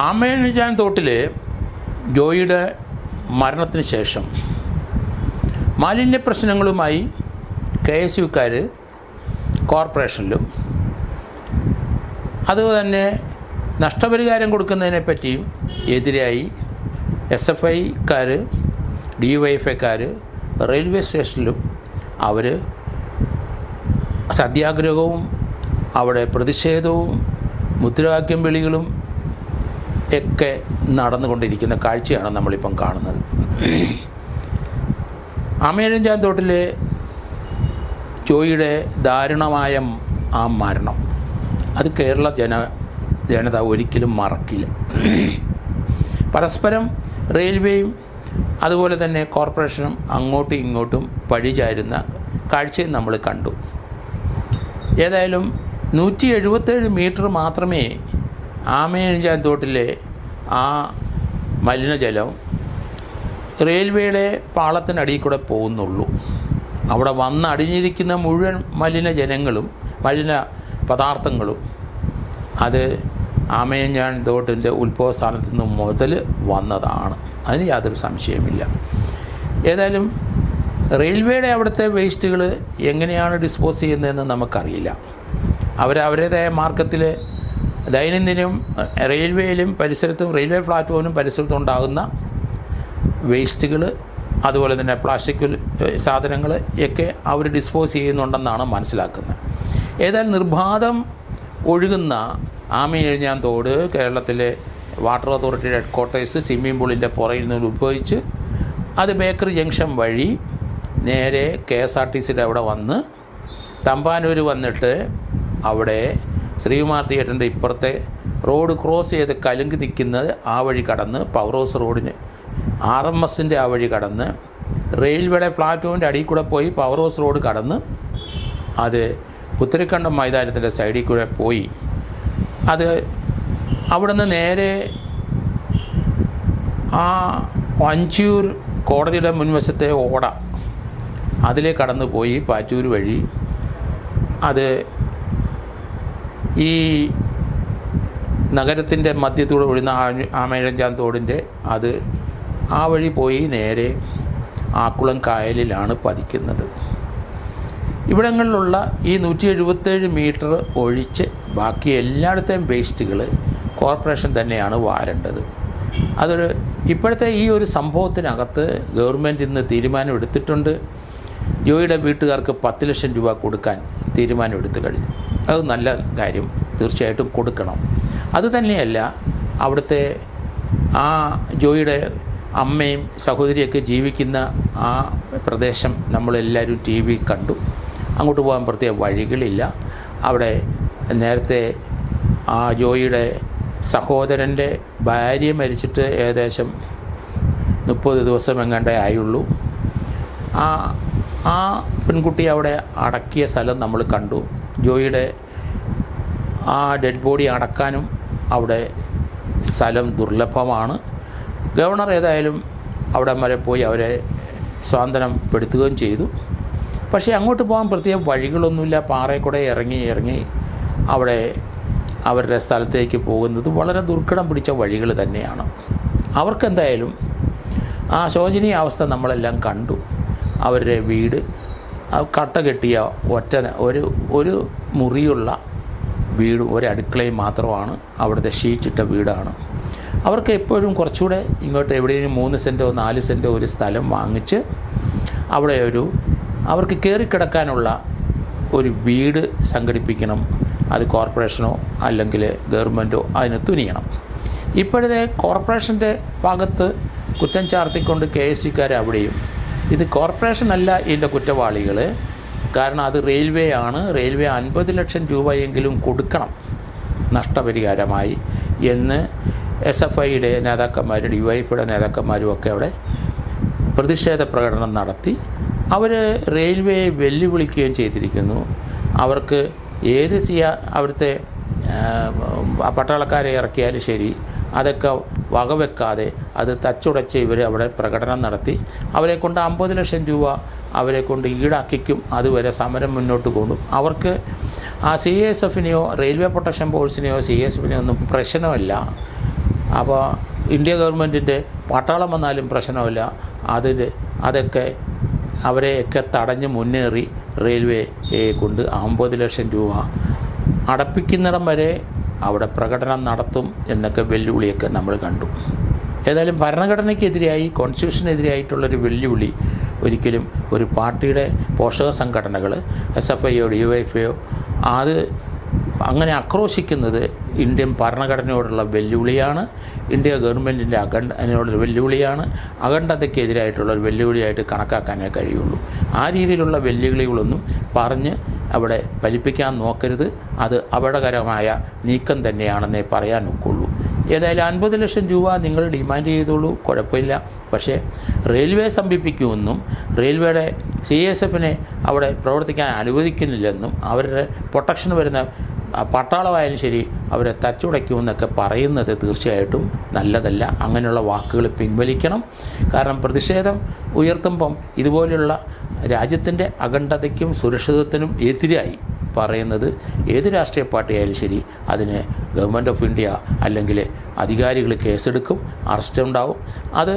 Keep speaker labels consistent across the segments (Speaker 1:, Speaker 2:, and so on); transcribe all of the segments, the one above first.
Speaker 1: ആമേണിജാൻ തോട്ടിൽ ജോയിയുടെ മരണത്തിന് ശേഷം മാലിന്യ പ്രശ്നങ്ങളുമായി കെ എസ് യുക്കാർ കോർപ്പറേഷനിലും അതുതന്നെ നഷ്ടപരിഹാരം കൊടുക്കുന്നതിനെ പറ്റിയും എതിരായി എസ് എഫ് ഐക്കാർ ഡി വൈ എഫ് ഐക്കാർ റെയിൽവേ സ്റ്റേഷനിലും അവർ സത്യാഗ്രഹവും അവിടെ പ്രതിഷേധവും മുദ്രാവാക്യം വിളികളും ഒക്കെ നടന്നുകൊണ്ടിരിക്കുന്ന കാഴ്ചയാണ് നമ്മളിപ്പം കാണുന്നത്. അമേഴഞ്ചാൻ തോട്ടിലെ ജോയിയുടെ ദാരുണമായ ആ മരണം. അത് കേരള ജന ജനത ഒരിക്കലും മറക്കില്ല. പരസ്പരം റെയിൽവേയും അതുപോലെ തന്നെ കോർപ്പറേഷനും അങ്ങോട്ടും ഇങ്ങോട്ടും പഴിചാരുന്ന കാഴ്ചയും നമ്മൾ കണ്ടു. ഏതായാലും നൂറ്റി എഴുപത്തേഴ് മീറ്റർ മാത്രമേ ആമയഞ്ചാൻ തോട്ടിലെ ആ മലിനജലം റെയിൽവേയുടെ പാളത്തിനടിയിൽ കൂടെ പോകുന്നുള്ളൂ. അവിടെ വന്ന് അടിഞ്ഞിരിക്കുന്ന മുഴുവൻ മലിനജനങ്ങളും മലിന പദാർത്ഥങ്ങളും അത് ആമയഞ്ഞാൻ തോട്ടിന്റെ ഉത്ഭവസ്ഥാനത്ത് നിന്ന് മുതൽ വന്നതാണ്. അതിന് യാതൊരു സംശയമില്ല ഏതായാലും റെയിൽവേയുടെ അവിടുത്തെ വേസ്റ്റുകൾ എങ്ങനെയാണ് ഡിസ്പോസ് ചെയ്യുന്നതെന്ന് നമുക്കറിയില്ല. അവരവരുടേതായ മാർഗത്തിൽ ദൈനംദിനം റെയിൽവേയിലും പരിസരത്തും റെയിൽവേ പ്ലാറ്റ്ഫോമിലും പരിസരത്തും ഉണ്ടാകുന്ന വേസ്റ്റുകൾ അതുപോലെ തന്നെ പ്ലാസ്റ്റിക് സാധനങ്ങൾ ഒക്കെ അവർ ഡിസ്പോസ് ചെയ്യുന്നുണ്ടെന്നാണ് മനസ്സിലാക്കുന്നത്. ഏതായാലും നിർബാധം ഒഴുകുന്ന ആമയെഴിഞ്ഞാൻ തോട് കേരളത്തിലെ വാട്ടർ അതോറിറ്റിയുടെ ഹെഡ് ക്വാർട്ടേഴ്സ് സ്വിമ്മിംഗ് പൂളിന്റെ പുറയിൽ നിന്ന് ഉത്ഭവിച്ച് അത് ബേക്കറി ജംഗ്ഷൻ വഴി നേരെ കെ എസ് ആർ ടി സിയുടെ അവിടെ വന്ന് തമ്പാനൂർ വന്നിട്ട് അവിടെ ശ്രീകുമാർ തിയേറ്ററിന്റെ ഇപ്പുറത്തെ റോഡ് ക്രോസ് ചെയ്ത് കലുങ്കി നിൽക്കുന്നത് ആ വഴി കടന്ന് പവർ ഹൗസ് റോഡിന്. ആർ എം എസിന്റെ ആ വഴി കടന്ന് റെയിൽവേയുടെ പ്ലാറ്റ്ഫോമിന്റെ അടിയിൽ കൂടെ പോയി പവർ ഹൗസ് റോഡ് കടന്ന് അത് പുത്തരിക്കണ്ടം മൈതാനത്തിന്റെ സൈഡിൽ കൂടെ പോയി. അത് അവിടുന്ന് നേരെ ആ വഞ്ചൂർ കോടതിയുടെ മുൻവശത്തെ ഓട. അതിലേ കടന്നു പോയി പാറ്റൂർ വഴി. അത് ഈ നഗരത്തിന്റെ മധ്യത്തൂടെ ഒഴുന്ന ആമേഴഞ്ചാൻ തോടിന്റെ അത് ആ വഴി പോയി നേരെ ആക്കുളം കായലിലാണ് പതിക്കുന്നത്. ഇവിടങ്ങളിലുള്ള ഈ നൂറ്റി എഴുപത്തേഴ് മീറ്റർ ഒഴിച്ച് ബാക്കി എല്ലായിടത്തെയും വേസ്റ്റുകൾ കോർപ്പറേഷൻ തന്നെയാണ് വാരേണ്ടത്. അതൊരു ഇപ്പോഴത്തെ ഈ ഒരു സംഭവത്തിനകത്ത് ഗവൺമെന്റ് ഇന്ന് തീരുമാനം എടുത്തിട്ടുണ്ട്. ജോയിയുടെ വീട്ടുകാർക്ക് പത്ത് ലക്ഷം രൂപ കൊടുക്കാൻ തീരുമാനം എടുത്തു കഴിഞ്ഞു. അത് നല്ല കാര്യം. തീർച്ചയായിട്ടും കൊടുക്കണം. അതുതന്നെയല്ല അവിടുത്തെ ആ ജോയിയുടെ അമ്മയും സഹോദരിയൊക്കെ ജീവിക്കുന്ന ആ പ്രദേശം നമ്മളെല്ലാവരും ടി വി കണ്ടു. അങ്ങോട്ട് പോകാൻ പ്രത്യേക വഴികളില്ല. അവിടെ നേരത്തെ ആ ജോയിയുടെ സഹോദരന്റെ ഭാര്യ മരിച്ചിട്ട് ഏകദേശം മുപ്പത് ദിവസം എങ്ങാണ്ടേ ആയുള്ളൂ. ആ ആ പെൺകുട്ടി അവിടെ അടക്കിയ സ്ഥലം നമ്മൾ കണ്ടു. ജോയിയുടെ ആ ഡെഡ് ബോഡി അടക്കാനും അവിടെ സ്ഥലം ദുർലഭമാണ്. ഗവർണർ ഏതായാലും അവിടെ വരെ പോയി അവരെ സ്വാതന്ത്ര്യപ്പെടുത്തുകയും ചെയ്തു. പക്ഷേ അങ്ങോട്ട് പോകാൻ പ്രത്യേക വഴികളൊന്നുമില്ല. പാറയിൽ ഇറങ്ങി ഇറങ്ങി അവിടെ അവരുടെ സ്ഥലത്തേക്ക് പോകുന്നത് വളരെ ദുർഘടം പിടിച്ച വഴികൾ തന്നെയാണ്. അവർക്കെന്തായാലും ആ ശോചനീയ അവസ്ഥ നമ്മളെല്ലാം കണ്ടു. അവരുടെ വീട് കട്ട കെട്ടിയ ഒറ്റ ഒരു ഒരു മുറിയുള്ള വീട് ഒരു അടുക്കളയും മാത്രമാണ് അവിടുത്തെ ഷീറ്റിട്ട വീടാണ്. അവർക്ക് എപ്പോഴും കുറച്ചുകൂടെ ഇങ്ങോട്ട് എവിടെയെങ്കിലും മൂന്ന് സെന്റോ നാല് സെന്റോ ഒരു സ്ഥലം വാങ്ങിച്ച് അവിടെ ഒരു അവർക്ക് കയറിക്കിടക്കാനുള്ള ഒരു വീട് സംഘടിപ്പിക്കണം. അത് കോർപ്പറേഷനോ അല്ലെങ്കിൽ ഗവൺമെന്റോ അതിന് തുനിയണം. ഇപ്പോഴത്തെ കോർപ്പറേഷന്റെ ഭാഗത്ത് കുറ്റം ചാർത്തിക്കൊണ്ട് കെ എസ് സിക്കാർ അവിടെയും ഇത് കോർപ്പറേഷൻ അല്ല ഇതിന്റെ കുറ്റവാളികൾ കാരണം അത് റെയിൽവേ ആണ്. റെയിൽവേ അൻപത് ലക്ഷം രൂപയെങ്കിലും കൊടുക്കണം. നഷ്ടപരിഹാരമായി. എന്ന് എസ് എഫ് ഐയുടെ നേതാക്കന്മാരും ഡി വൈ എഫിയുടെ നേതാക്കന്മാരും ഒക്കെ അവിടെ പ്രതിഷേധ പ്രകടനം നടത്തി. അവർ റെയിൽവേയെ വെല്ലുവിളിക്കുകയും ചെയ്തിരിക്കുന്നു. അവർക്ക് ഏത് സിയ അവിടുത്തെ പട്ടാളക്കാരെ ഇറക്കിയാലും ശരി അതൊക്കെ വകവെക്കാതെ അത് തച്ചുടച്ച് ഇവർ അവിടെ പ്രകടനം നടത്തി. അവരെ കൊണ്ട് അമ്പത് ലക്ഷം രൂപ അവരെ കൊണ്ട് ഈടാക്കിക്കും. അതുവരെ സമരം മുന്നോട്ട് കൊണ്ടും അവർക്ക് ആ സി എസ് എഫിനെയോ റെയിൽവേ പ്രൊട്ടക്ഷൻ ഫോഴ്സിനെയോ സി എസ് എഫിനെയോ ഒന്നും പ്രശ്നമല്ല. അപ്പോൾ ഇന്ത്യ ഗവൺമെന്റിന്റെ പട്ടാളം വന്നാലും പ്രശ്നമില്ല. അതിൽ അതൊക്കെ അവരെയൊക്കെ തടഞ്ഞ് മുന്നേറി റെയിൽവേയെ കൊണ്ട് അമ്പത് ലക്ഷം രൂപ അടപ്പിക്കുന്നിടം വരെ അവിടെ പ്രകടനം നടത്തും എന്നൊക്കെ വെല്ലുവിളിയൊക്കെ നമ്മൾ കണ്ടു. ഏതായാലും ഭരണഘടനയ്ക്കെതിരായി കോൺസ്റ്റിറ്റ്യൂഷനെതിരായിട്ടുള്ളൊരു വെല്ലുവിളി ഒരിക്കലും ഒരു പാർട്ടിയുടെ പോഷക സംഘടനകൾ എസ് എഫ് ഐയോ ഡി വൈ എഫ് അത് അങ്ങനെ ആക്രോശിക്കുന്നത് ഇന്ത്യൻ ഭരണഘടനയോടുള്ള വെല്ലുവിളിയാണ് ഇന്ത്യ ഗവൺമെന്റിന്റെ അഖണ്ഡ അതിനോടൊരു വെല്ലുവിളിയാണ് അഖണ്ഡതയ്ക്കെതിരായിട്ടുള്ള ഒരു വെല്ലുവിളിയായിട്ട് കണക്കാക്കാനേ കഴിയുള്ളൂ. ആ രീതിയിലുള്ള വെല്ലുവിളികളൊന്നും പറഞ്ഞ് അവിടെ ഫലിപ്പിക്കാൻ നോക്കരുത്. അത് അപകടകരമായ നീക്കം തന്നെയാണെന്നേ പറയാൻ ഒക്കുള്ളൂ. ഏതായാലും അൻപത് ലക്ഷം രൂപ നിങ്ങൾ ഡിമാൻഡ് ചെയ്തോളൂ കുഴപ്പമില്ല. പക്ഷേ റെയിൽവേ സ്തംഭിപ്പിക്കുമെന്നും റെയിൽവേയുടെ സി എസ് എഫിനെ അവിടെ പ്രവർത്തിക്കാൻ അനുവദിക്കുന്നില്ലെന്നും അവരുടെ പ്രൊട്ടക്ഷൻ വരുന്ന പട്ടാളമായാലും ശരി അവരെ തച്ചുടയ്ക്കുമെന്നൊക്കെ പറയുന്നത് തീർച്ചയായിട്ടും നല്ലതല്ല. അങ്ങനെയുള്ള വാക്കുകൾ പിൻവലിക്കണം. കാരണം പ്രതിഷേധം ഉയർത്തുമ്പം ഇതുപോലെയുള്ള രാജ്യത്തിന്റെ അഖണ്ഡതയ്ക്കും സുരക്ഷിതത്വത്തിനും എതിരായി പറയുന്നത് ഏത് രാഷ്ട്രീയ പാർട്ടിയായാലും ശരി അതിന് ഗവൺമെന്റ് ഓഫ് ഇന്ത്യ അല്ലെങ്കിൽ അധികാരികൾ കേസെടുക്കും അറസ്റ്റ് ഉണ്ടാവും. അത്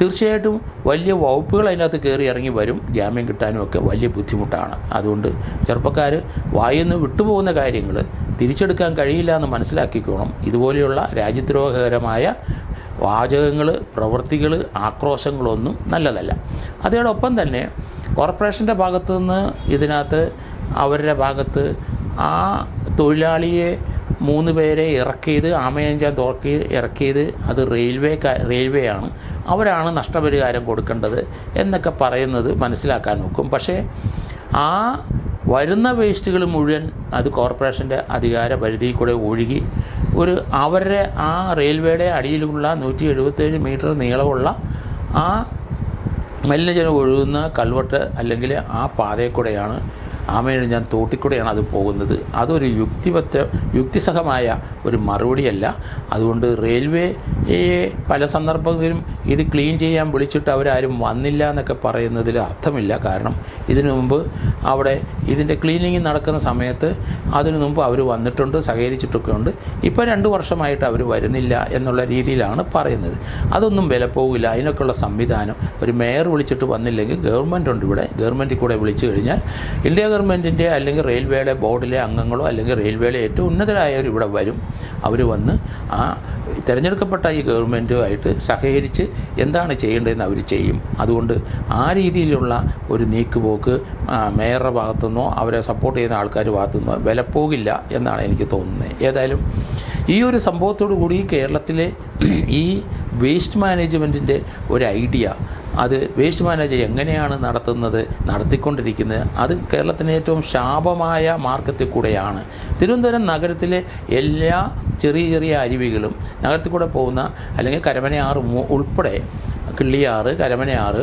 Speaker 1: തീർച്ചയായിട്ടും വലിയ വകുപ്പുകൾ അതിനകത്ത് കയറി ഇറങ്ങി വരും ജാമ്യം കിട്ടാനും ഒക്കെ വലിയ ബുദ്ധിമുട്ടാണ്. അതുകൊണ്ട് ചെറുപ്പക്കാർ വായിൽ നിന്ന് വിട്ടുപോകുന്ന കാര്യങ്ങൾ തിരിച്ചെടുക്കാൻ കഴിയില്ല എന്ന് മനസ്സിലാക്കിക്കോണം. ഇതുപോലെയുള്ള രാജ്യദ്രോഹകരമായ വാചകങ്ങൾ പ്രവൃത്തികൾ ആക്രോശങ്ങളൊന്നും നല്ലതല്ല. അതോടൊപ്പം തന്നെ കോർപ്പറേഷന്റെ ഭാഗത്തു നിന്ന് ഇതിനകത്ത് അവരുടെ ഭാഗത്ത് ആ തൊഴിലാളിയെ മൂന്ന് പേരെ ഇറക്കിയത് ആമയഞ്ചാൻ തുറക്കി ഇറക്കിയത് അത് റെയിൽവേ റെയിൽവേ ആണ് അവരാണ് നഷ്ടപരിഹാരം കൊടുക്കേണ്ടത് എന്നൊക്കെ പറയുന്നത് മനസ്സിലാക്കാൻ നോക്കും. പക്ഷേ ആ വരുന്ന വേസ്റ്റുകൾ മുഴുവൻ അത് കോർപ്പറേഷന്റെ അധികാര പരിധിയിൽ കൂടെ ഒഴുകി ഒരു അവരുടെ ആ റെയിൽവേയുടെ അടിയിലുള്ള നൂറ്റി എഴുപത്തേഴ് മീറ്റർ നീളമുള്ള ആ മലിനജലം ഒഴുകുന്ന കൽവട്ട് അല്ലെങ്കിൽ ആ പാതയിൽ കൂടെയാണ് ആമയിഴഞ്ഞാൻ തോട്ടിക്കൂടെയാണ് അത് പോകുന്നത്. അതൊരു യുക്തിപത്ര യുക്തിസഹമായ ഒരു മറുപടിയല്ല. അതുകൊണ്ട് റെയിൽവേയെ പല സന്ദർഭങ്ങളിലും ഇത് ക്ലീൻ ചെയ്യാൻ വിളിച്ചിട്ട് അവരാരും വന്നില്ല എന്നൊക്കെ പറയുന്നതിൽ അർത്ഥമില്ല. കാരണം ഇതിനു മുമ്പ് അവിടെ ഇതിന്റെ ക്ലീനിങ് നടക്കുന്ന സമയത്ത് അതിനു മുമ്പ് അവർ വന്നിട്ടുണ്ട് സഹകരിച്ചിട്ടൊക്കെ ഉണ്ട്. ഇപ്പോൾ രണ്ട് വർഷമായിട്ട് അവർ വരുന്നില്ല എന്നുള്ള രീതിയിലാണ് പറയുന്നത്. അതൊന്നും വില പോകില്ല. അതിനൊക്കെയുള്ള സംവിധാനം ഒരു മേയർ വിളിച്ചിട്ട് വന്നില്ലെങ്കിൽ ഗവൺമെന്റ് ഉണ്ട് ഇവിടെ. ഗവൺമെന്റിൽ കൂടെ വിളിച്ചു കഴിഞ്ഞാൽ ഇന്ത്യ ഗവൺമെന്റിന്റെ അല്ലെങ്കിൽ റെയിൽവേയുടെ ബോർഡിലെ അംഗങ്ങളോ അല്ലെങ്കിൽ റെയിൽവേയിലെ ഏറ്റവും ഉന്നതരായവർ ഇവിടെ വരും. അവർ വന്ന് ആ തിരഞ്ഞെടുക്കപ്പെട്ട ഈ ഗവൺമെന്റുമായിട്ട് സഹകരിച്ച് എന്താണ് ചെയ്യേണ്ടതെന്ന് അവർ ചെയ്യും. അതുകൊണ്ട് ആ രീതിയിലുള്ള ഒരു നീക്കുപോക്ക് മേയറുടെ ഭാഗത്തുനിന്നോ അവരെ സപ്പോർട്ട് ചെയ്യുന്ന ആൾക്കാർ ഭാഗത്തുനിന്നോ വിലപ്പോകില്ല എന്നാണ് എനിക്ക് തോന്നുന്നത്. ഏതായാലും ഈ ഒരു സംഭവത്തോടു കൂടി കേരളത്തിലെ ഈ വേസ്റ്റ് മാനേജ്മെന്റിന്റെ ഒരു ഐഡിയ അത് വേസ്റ്റ് മാനേജ് എങ്ങനെയാണ് നടത്തുന്നത് നടത്തിക്കൊണ്ടിരിക്കുന്നത് അത് കേരളത്തിന് ഏറ്റവും ശാപമായ മാർഗത്തിൽ കൂടെയാണ്. തിരുവനന്തപുരം നഗരത്തിലെ എല്ലാ ചെറിയ ചെറിയ അരുവികളും നഗരത്തിൽ കൂടെ പോകുന്ന അല്ലെങ്കിൽ കരമനയാറ് ഉൾപ്പെടെ കിള്ളിയാറ് കരമനയാറ്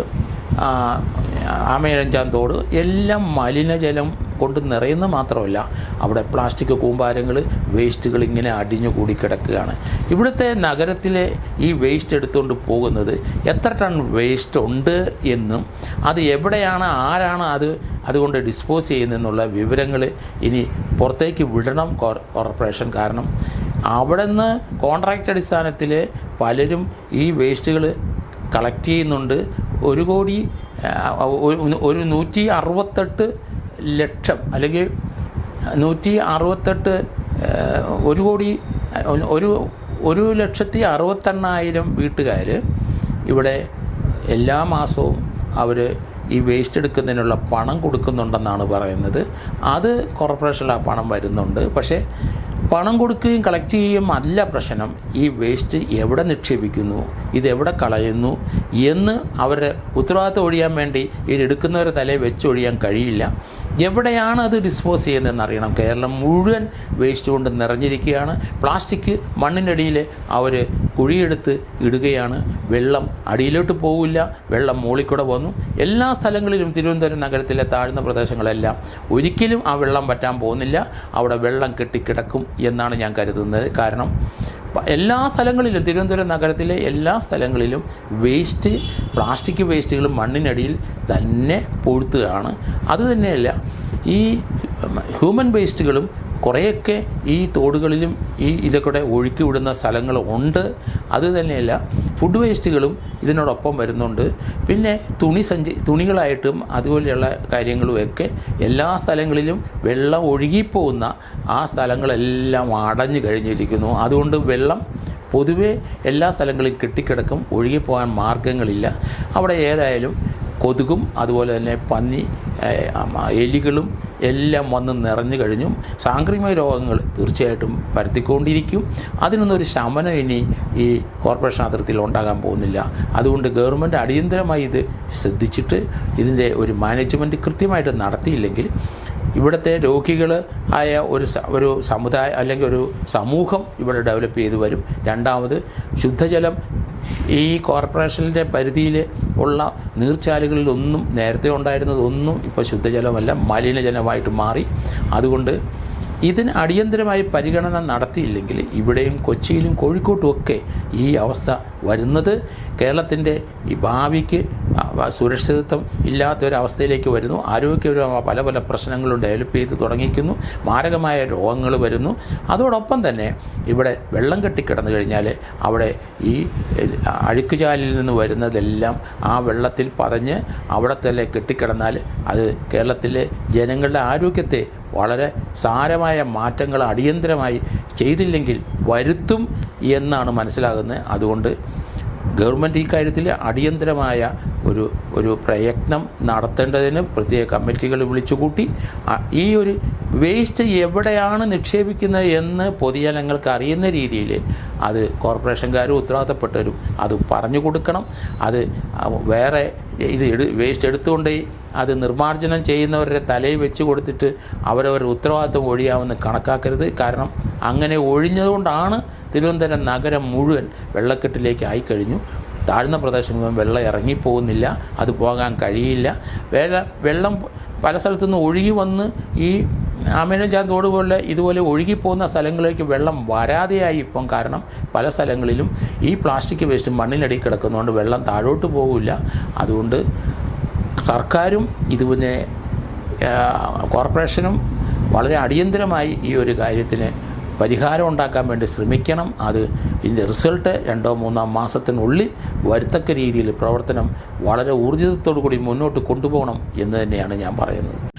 Speaker 1: ആമയിഴഞ്ചാൻ തോട്. എല്ലാം മലിനജലം കൊണ്ട് നിറയുന്നത് മാത്രമല്ല അവിടെ പ്ലാസ്റ്റിക് കൂമ്പാരങ്ങൾ വേസ്റ്റുകൾ ഇങ്ങനെ അടിഞ്ഞു കൂടി കിടക്കുകയാണ്. ഇവിടുത്തെ നഗരത്തിലെ ഈ വേസ്റ്റ് എടുത്തുകൊണ്ട് പോകുന്നത് എത്ര ടൺ വേസ്റ്റ് ഉണ്ട് എന്നും അത് എവിടെയാണ് ആരാണ് അത് അതുകൊണ്ട് ഡിസ്പോസ് ചെയ്യുന്നതെന്നുള്ള വിവരങ്ങൾ ഇനി പുറത്തേക്ക് വിടണം കോർപ്പറേഷൻ കാരണം. അവിടെ നിന്ന് കോൺട്രാക്റ്റ് അടിസ്ഥാനത്തിൽ പലരും ഈ വേസ്റ്റുകൾ കളക്ട് ചെയ്യുന്നുണ്ട്. ഒരു കോടി ഒരു- നൂറ്റി അറുപത്തെട്ട് ലക്ഷം അല്ലെങ്കിൽ നൂറ്റി അറുപത്തെട്ട് ഒരു കോടി ഒരു ഒരു ലക്ഷത്തി അറുപത്തെണ്ണായിരം വീട്ടുകാർ ഇവിടെ എല്ലാ മാസവും അവർ ഈ വേസ്റ്റ് എടുക്കുന്നതിനുള്ള പണം കൊടുക്കുന്നുണ്ടെന്നാണ് പറയുന്നത്. അത് കോർപ്പറേഷനിൽ ആ പണം വരുന്നുണ്ട്. പക്ഷേ പണം കൊടുക്കുകയും കളക്ട് ചെയ്യുകയും അല്ല പ്രശ്നം. ഈ വേസ്റ്റ് എവിടെ നിക്ഷേപിക്കുന്നു? ഇതെവിടെ കളയുന്നു? എന്ന് അവരെ ഉത്തരവാദിത്തം ഒഴിയാൻ വേണ്ടി ഇതെടുക്കുന്നവരെ തലയിൽ വെച്ചൊഴിയാൻ കഴിയില്ല. എവിടെയാണ് അത് ഡിസ്പോസ് ചെയ്യുന്നതെന്ന് അറിയണം. കേരളം മുഴുവൻ വേസ്റ്റ് കൊണ്ട് നിറഞ്ഞിരിക്കുകയാണ്. പ്ലാസ്റ്റിക് മണ്ണിനടിയിൽ അവർ കുഴിയെടുത്ത് ഇടുകയാണ്. വെള്ളം അടിയിലോട്ട് പോകില്ല വെള്ളം മൂളിക്കൂടെ കൂടെ വന്നു. എല്ലാ സ്ഥലങ്ങളിലും തിരുവനന്തപുരം നഗരത്തിലെ താഴ്ന്ന പ്രദേശങ്ങളെല്ലാം ഒരിക്കലും ആ വെള്ളം പറ്റാൻ പോകുന്നില്ല. അവിടെ വെള്ളം കെട്ടിക്കിടക്കും എന്നാണ് ഞാൻ കരുതുന്നത്. കാരണം എല്ലാ സ്ഥലങ്ങളിലും തിരുവനന്തപുരം നഗരത്തിലെ എല്ലാ സ്ഥലങ്ങളിലും വേസ്റ്റ് പ്ലാസ്റ്റിക് വേസ്റ്റുകൾ മണ്ണിനടിയിൽ തന്നെ പൊഴുത്തുകയാണ്. അതുതന്നെയല്ല ഈ ഹ്യൂമൻ വേസ്റ്റുകളും കുറേയൊക്കെ ഈ തോടുകളിലും ഈ ഇതൊക്കെ ഒഴുക്കി വിടുന്ന സ്ഥലങ്ങൾ ഉണ്ട്. അത് തന്നെയല്ല ഫുഡ് വേസ്റ്റുകളും ഇതിനോടൊപ്പം വരുന്നുണ്ട്. പിന്നെ തുണി സഞ്ചി തുണികളായിട്ടും അതുപോലെയുള്ള കാര്യങ്ങളുമൊക്കെ എല്ലാ സ്ഥലങ്ങളിലും വെള്ളം ഒഴുകിപ്പോകുന്ന ആ സ്ഥലങ്ങളെല്ലാം അടഞ്ഞു കഴിഞ്ഞിരിക്കുന്നു. അതുകൊണ്ട് വെള്ളം പൊതുവേ എല്ലാ സ്ഥലങ്ങളിലും കെട്ടിക്കിടക്കും ഒഴുകിപ്പോകാൻ മാർഗങ്ങളില്ല അവിടെ ഏതായാലും കൊതുകും അതുപോലെ തന്നെ പന്നി എലികളും എല്ലാം വന്ന് നിറഞ്ഞു കഴിഞ്ഞു സാംക്രമിക രോഗങ്ങൾ തീർച്ചയായിട്ടും പരത്തിക്കൊണ്ടിരിക്കും. അതിനൊന്നും ഒരു ശമനം ഇനി ഈ കോർപ്പറേഷൻ അതിർത്തിയിൽ ഉണ്ടാകാൻ പോകുന്നില്ല. അതുകൊണ്ട് ഗവൺമെന്റ് അടിയന്തരമായി ഇത് ശ്രദ്ധിച്ചിട്ട് ഇതിന്റെ ഒരു മാനേജ്മെന്റ് കൃത്യമായിട്ട് നടത്തിയില്ലെങ്കിൽ ഇവിടുത്തെ രോഗികൾ ആയ ഒരു ഒരു സമുദായം അല്ലെങ്കിൽ ഒരു സമൂഹം ഇവിടെ ഡെവലപ്പ് ചെയ്തു വരും. രണ്ടാമത് ശുദ്ധജലം. ഈ കോർപ്പറേഷന്റെ പരിധിയിൽ ഉള്ള നീർച്ചാലുകളിലൊന്നും നേരത്തെ ഉണ്ടായിരുന്നതൊന്നും ഇപ്പോൾ ശുദ്ധജലമല്ല മലിനജലമായിട്ട് മാറി. അതുകൊണ്ട് ഇതിന് അടിയന്തരമായി പരിഗണന നടത്തിയില്ലെങ്കിൽ ഇവിടെയും കൊച്ചിയിലും കോഴിക്കോട്ടും ഒക്കെ ഈ അവസ്ഥ വരുന്നത് കേരളത്തിന്റെ ഈ ഭാവിക്ക് സുരക്ഷിതത്വം ഇല്ലാത്തൊരവസ്ഥയിലേക്ക് വരുന്നു. ആരോഗ്യപരമായ പല പല പ്രശ്നങ്ങളും ഡെവലപ്പ് ചെയ്ത് തുടങ്ങിക്കുന്നു. മാരകമായ രോഗങ്ങൾ വരുന്നു. അതോടൊപ്പം തന്നെ ഇവിടെ വെള്ളം കെട്ടിക്കിടന്നു കഴിഞ്ഞാൽ അവിടെ ഈ അഴുക്കുചാലിൽ നിന്ന് വരുന്നതെല്ലാം ആ വെള്ളത്തിൽ പതഞ്ഞ് അവിടെ തന്നെ കെട്ടിക്കിടന്നാൽ അത് കേരളത്തിലെ ജനങ്ങളുടെ ആരോഗ്യത്തെ വളരെ സാരമായ മാറ്റങ്ങൾ അടിയന്തരമായി ചെയ്തില്ലെങ്കിൽ വരുത്തും എന്നാണ് മനസ്സിലാകുന്നത്. അതുകൊണ്ട് ഗവൺമെന്റ് ഈ കാര്യത്തിൽ അടിയന്തരമായ ഒരു ഒരു പ്രയത്നം നടത്തേണ്ടതിന് പ്രത്യേക കമ്മിറ്റികൾ വിളിച്ചുകൂട്ടി. ഈ ഒരു വേസ്റ്റ് എവിടെയാണ് നിക്ഷേപിക്കുന്നത് എന്ന് പൊതുജനങ്ങൾക്ക് അറിയുന്ന രീതിയിൽ അത് കോർപ്പറേഷൻകാരും ഉത്തരവാദിത്തപ്പെട്ടവരും അത് പറഞ്ഞു കൊടുക്കണം. അത് വേറെ ഇത് എടു വേസ്റ്റ് എടുത്തുകൊണ്ട് അത് നിർമ്മാർജനം ചെയ്യുന്നവരുടെ തലയിൽ വെച്ച് കൊടുത്തിട്ട് അവരവരുടെ ഉത്തരവാദിത്തം ഒഴിയാമെന്ന് കണക്കാക്കരുത്. കാരണം അങ്ങനെ ഒഴിഞ്ഞതുകൊണ്ടാണ് തിരുവനന്തപുരം നഗരം മുഴുവൻ വെള്ളക്കെട്ടിലേക്ക് ആയിക്കഴിഞ്ഞു. താഴ്ന്ന പ്രദേശം മുഴുവൻ വെള്ളം ഇറങ്ങിപ്പോകുന്നില്ല അത് പോകാൻ കഴിയില്ല. വേള വെള്ളം പല സ്ഥലത്തുനിന്ന് ഒഴുകി വന്ന് ഈ ആമേനജാൻ തോട് പോലെ ഇതുപോലെ ഒഴുകിപ്പോകുന്ന സ്ഥലങ്ങളിലേക്ക് വെള്ളം വരാതെയായി ഇപ്പം കാരണം പല സ്ഥലങ്ങളിലും ഈ പ്ലാസ്റ്റിക് വേസ്റ്റ് മണ്ണിനടി കിടക്കുന്നതുകൊണ്ട് വെള്ളം താഴോട്ട് പോകില്ല അതുകൊണ്ട് സർക്കാരും ഇതിനെ കോർപ്പറേഷനും വളരെ അടിയന്തരമായി ഈ ഒരു കാര്യത്തിന് പരിഹാരം ഉണ്ടാക്കാൻ വേണ്ടി ശ്രമിക്കണം. അത് ഇതിന്റെ റിസൾട്ട് രണ്ടോ മൂന്നോ മാസത്തിനുള്ളിൽ വരത്തക്ക രീതിയിൽ പ്രവർത്തനം വളരെ ഊർജിതത്തോടു കൂടി മുന്നോട്ട് കൊണ്ടുപോകണം എന്ന് തന്നെയാണ് ഞാൻ പറയുന്നത്.